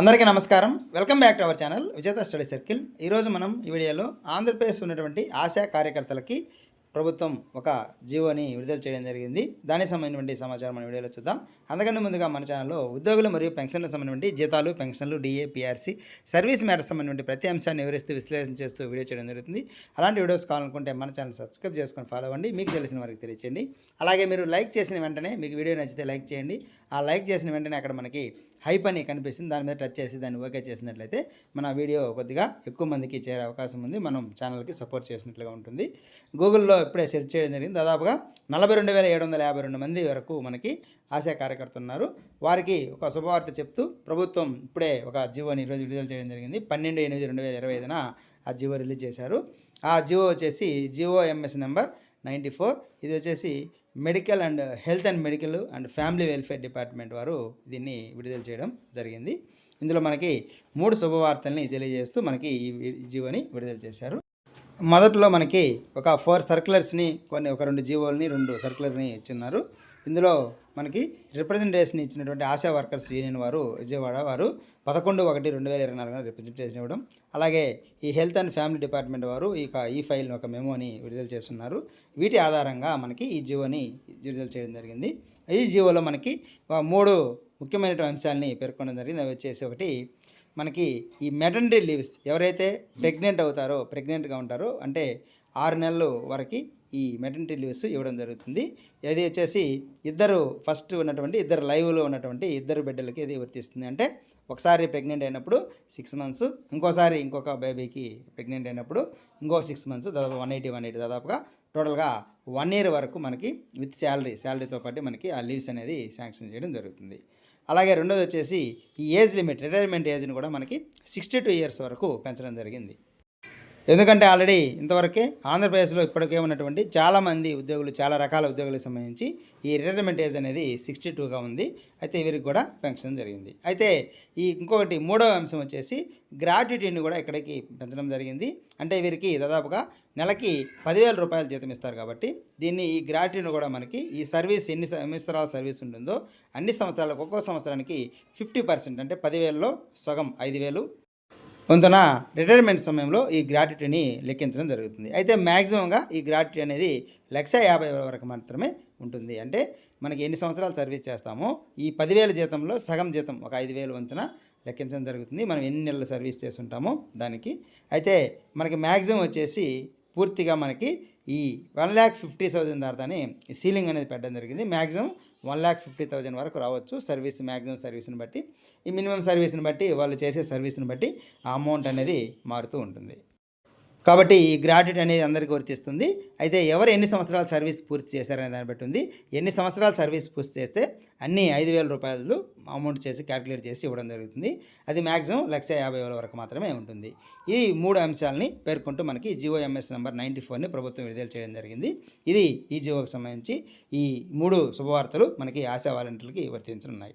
అందరికీ నమస్కారం. Welcome back to our channel Vijetha study circle ఈరోజు మనం ఈ వీడియోలో ఆంధ్రప్రదేశ్ ఉన్నటువంటి ఆశా కార్యకర్తలకి ప్రభుత్వం ఒక జీవోని విడుదల చేయడం జరిగింది. దానికి సంబంధించినటువంటి సమాచారం మన వీడియోలో చూద్దాం. అందుకంటే ముందుగా మన ఛానల్లో ఉద్యోగులు మరియు పెన్షన్లకు సంబంధించి జీతాలు పెన్షన్లు డిఏ పిఆర్సీ సర్వీస్ మ్యాటర్స్ సంబంధించి ప్రతి అంశాన్ని వివరిస్తూ విశ్లేషణ చేస్తూ వీడియో చేయడం జరుగుతుంది. అలాంటి వీడియోస్ కావాలనుకుంటే మన ఛానల్ సబ్స్క్రైబ్ చేసుకొని ఫాలో అవ్వండి. మీకు తెలిసిన వారికి తెలియచేయండి. అలాగే మీరు లైక్ చేసిన వెంటనే మీకు వీడియో నచ్చితే లైక్ చేయండి. ఆ లైక్ చేసిన వెంటనే అక్కడ మనకి హైప్ అని కనిపిస్తుంది. దాని మీద టచ్ చేసి దాన్ని ఓకే చేసినట్లయితే మన వీడియో కొద్దిగా ఎక్కువ మందికి చేరే అవకాశం ఉంది. మనం ఛానల్కి సపోర్ట్ చేసినట్లుగా ఉంటుంది. గూగుల్లో ఇప్పుడే సెర్చ్ చేయడం జరిగింది. దాదాపుగా నలభై రెండు వేల ఏడు వందల యాభై రెండు మంది వరకు మనకి ఆశా కార్యకర్త ఉన్నారు. వారికి ఒక శుభవార్త చెప్తూ ప్రభుత్వం ఇప్పుడే ఒక జీవోని ఈరోజు విడుదల చేయడం జరిగింది. పన్నెండు ఎనిమిది రెండు వేల ఇరవై ఐదున ఆ జీవో రిలీజ్ చేశారు. ఆ జీవో వచ్చేసి GO MS number ninety four. ఇది వచ్చేసి medical and health and medical and family welfare department వారు దీన్ని విడుదల చేయడం జరిగింది. ఇందులో మనకి మూడు శుభవార్తల్ని తెలియజేస్తూ మనకి ఈ జీవోని విడుదల చేశారు. మొదట్లో మనకి ఒక ఫోర్ సర్క్యులర్స్ని కొన్ని ఒక రెండు జీవోల్ని రెండు సర్క్యులర్ని ఇచ్చిన్నారు ఇందులో మనకి రిప్రజెంటేషన్ ఇచ్చినటువంటి ఆశా వర్కర్స్ యూనియన్ వారు విజయవాడ వారు పదకొండు ఒకటి రెండు వేల ఇరవై నాలుగున రిప్రజెంటేషన్ ఇవ్వడం. అలాగే ఈ హెల్త్ అండ్ ఫ్యామిలీ డిపార్ట్మెంట్ వారు ఇక ఈ ఫైల్ ఒక మెమోని విడుదల చేస్తున్నారు. వీటి ఆధారంగా మనకి ఈ జీవోని విడుదల చేయడం జరిగింది. ఈ జీవోలో మనకి మూడు ముఖ్యమైన అంశాలని పేర్కొనడం జరిగింది. అవి వచ్చేసి ఒకటి మనకి ఈ మెటర్నరీ లీవ్స్ ఎవరైతే ప్రెగ్నెంట్ అవుతారో ప్రెగ్నెంట్గా ఉంటారో అంటే ఆరు నెలలు వరకు ఈ మెటర్నిటీ లీవ్స్ ఇవ్వడం జరుగుతుంది. ఇది వచ్చేసి ఇద్దరు ఫస్ట్ ఉన్నటువంటి ఇద్దరు లైవ్లో ఉన్నటువంటి ఇద్దరు బిడ్డలకి ఇది వర్తిస్తుంది. అంటే ఒకసారి ప్రెగ్నెంట్ అయినప్పుడు సిక్స్ మంత్స్ ఇంకోసారి ఇంకొక బేబీకి ప్రెగ్నెంట్ అయినప్పుడు ఇంకో సిక్స్ మంత్స్ దాదాపు వన్ ఎయిటీ వన్ ఎయిటీ దాదాపుగా టోటల్గా వన్ ఇయర్ వరకు మనకి విత్ శాలరీ శాలరీతో పాటు మనకి ఆ లీవ్స్ అనేది శాంక్షన్ చేయడం జరుగుతుంది. అలాగే రెండోది వచ్చేసి ఈ ఏజ్ లిమిట్ రిటైర్మెంట్ ఏజ్ని కూడా మనకి సిక్స్టీ టూ ఇయర్స్ వరకు పెంచడం జరిగింది. ఎందుకంటే ఆల్రెడీ ఇంతవరకే ఆంధ్రప్రదేశ్లో ఇప్పటికే ఉన్నటువంటి చాలామంది ఉద్యోగులు చాలా రకాల ఉద్యోగులకు సంబంధించి ఈ రిటైర్మెంట్ ఏజ్ అనేది సిక్స్టీ టూగా ఉంది. అయితే వీరికి కూడా పెంచడం జరిగింది. అయితే ఈ ఇంకొకటి మూడవ అంశం వచ్చేసి గ్రాట్యుటీని కూడా ఇక్కడికి పెంచడం జరిగింది. అంటే వీరికి దాదాపుగా నెలకి పదివేల రూపాయలు జీతం ఇస్తారు కాబట్టి దీన్ని ఈ గ్రాట్యుటీని కూడా మనకి ఈ సర్వీస్ ఎన్ని సంవత్సరాల సర్వీస్ ఉంటుందో అన్ని సంవత్సరాలకు ఒక్కో సంవత్సరానికి ఫిఫ్టీ పర్సెంట్ అంటే పదివేలలో సగం ఐదు వేలు వంతున రిటైర్మెంట్ సమయంలో ఈ గ్రాట్యుటీని లెక్కించడం జరుగుతుంది. అయితే మ్యాక్సిమంగా ఈ గ్రాట్యుటీ అనేది లక్ష యాభై వేల వరకు మాత్రమే ఉంటుంది. అంటే మనకి ఎన్ని సంవత్సరాలు సర్వీస్ చేస్తామో ఈ పదివేల జీతంలో సగం జీతం ఒక ఐదు వేలు వంతున లెక్కించడం జరుగుతుంది. మనం ఎన్ని నెలలు సర్వీస్ చేస్తుంటామో దానికి. అయితే మనకి మ్యాక్సిమం వచ్చేసి పూర్తిగా మనకి ఈ వన్ ల్యాక్ ఫిఫ్టీ థౌజండ్ దాటానే ఈ సీలింగ్ అనేది పెట్టడం జరిగింది. Maximum one lakh fifty thousand వరకు రావచ్చు సర్వీస్ మ్యాక్సిమం సర్వీస్ని బట్టి. ఈ మినిమం సర్వీస్ని బట్టి వాళ్ళు చేసే సర్వీస్ని బట్టి ఆ అమౌంట్ అనేది మారుతూ ఉంటుంది. కాబట్టి ఈ గ్రాట్యుటీ అనేది అందరికీ వర్తిస్తుంది అయితే ఎవరు ఎన్ని సంవత్సరాలు సర్వీస్ పూర్తి చేశారనే దాన్ని బట్టి ఉంది. ఎన్ని సంవత్సరాలు సర్వీస్ పూర్తి చేస్తే అన్ని ఐదు వేల రూపాయలు అమౌంట్ చేసి క్యాలిక్యులేట్ చేసి ఇవ్వడం జరుగుతుంది. అది మ్యాక్సిమం లక్ష యాభై వేల వరకు మాత్రమే ఉంటుంది. ఈ మూడు అంశాలని పేర్కొంటూ మనకి జియో ఎంఎస్ నెంబర్ నైంటీ ఫోర్ని ప్రభుత్వం విడుదల చేయడం జరిగింది. ఇది ఈ జియోకి సంబంధించి ఈ మూడు శుభవార్తలు మనకి ఆశా వాలంటీర్లకి వర్తించనున్నాయి.